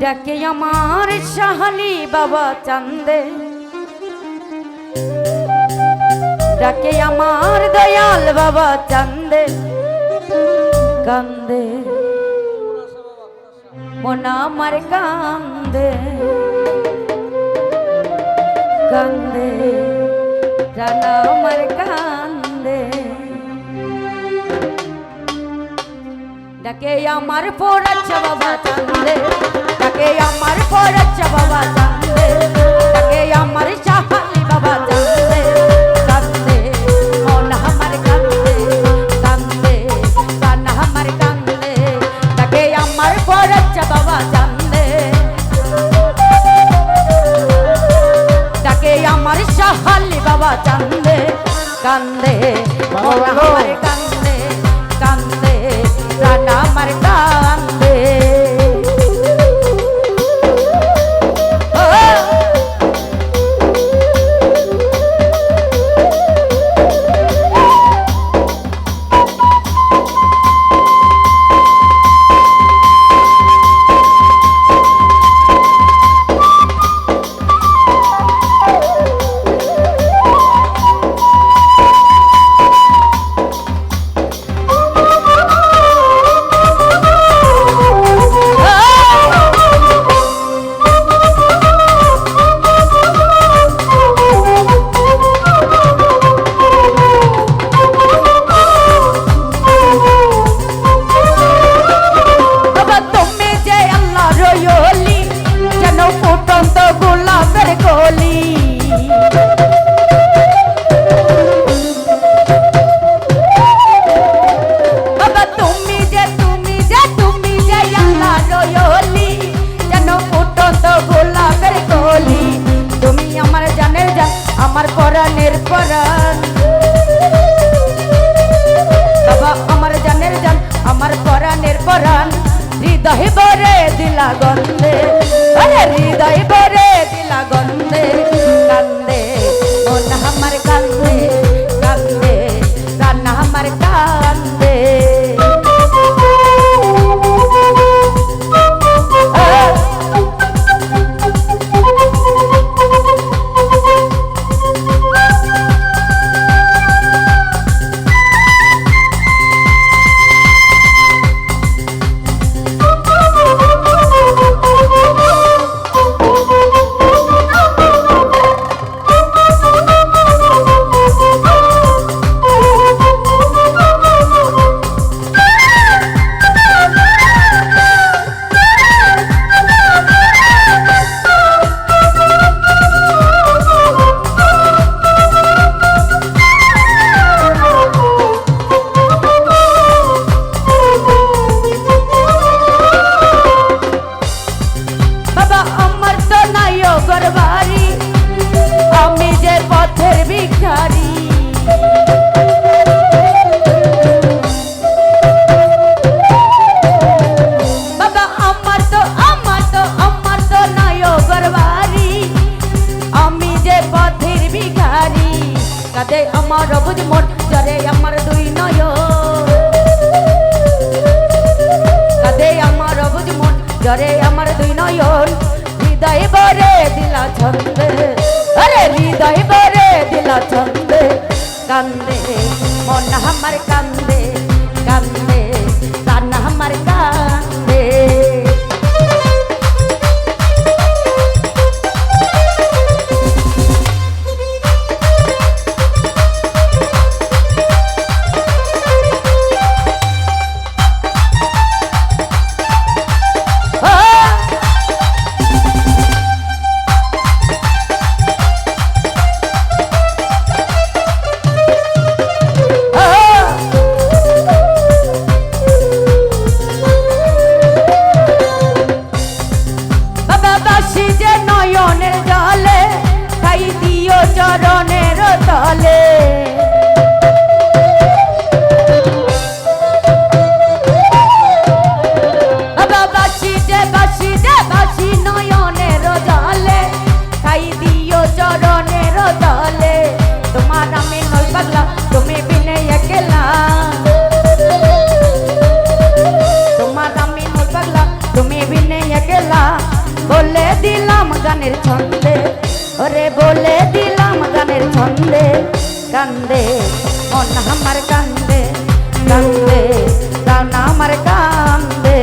ডাকে আমার সাহালি বাবা চান্দে। ডাকে আমার দয়াল বাবা চান্দে। কান্দে। মনা আমার কান্দে। কান্দে। রানা আমার কান্দে। ডাকে আমার পড়াচ্ছে বাবা বাবা চান্দে কান্দে বাবা আমার কান্দে কান্দে। দিলা গন্ধে হৃদয় ভরে দিলা গন্ধে পথের ভিখারি। বাবা, আমার তো আমার তো, আমার আমি যে পথের ভিখারি কাদে আমার বুঝ মন জরে আমার দুই নয় কাঁদে আমার অবুজ মন জরে আমার দুই নয়ন। হৃদয় ভরে দিলা কান্দে মন আমার কান্দে। বাসি যে নয়নের জলে খাই দিও চরণের তলে। বাবা বাসি যে বাসি বলে দিলাম গানের ছন্দে। ওরে বলে দিলাম গানের ছন্দে। কান্দে, মন আমার কান্দে কান্দে, প্রাণ আমার কান্দে।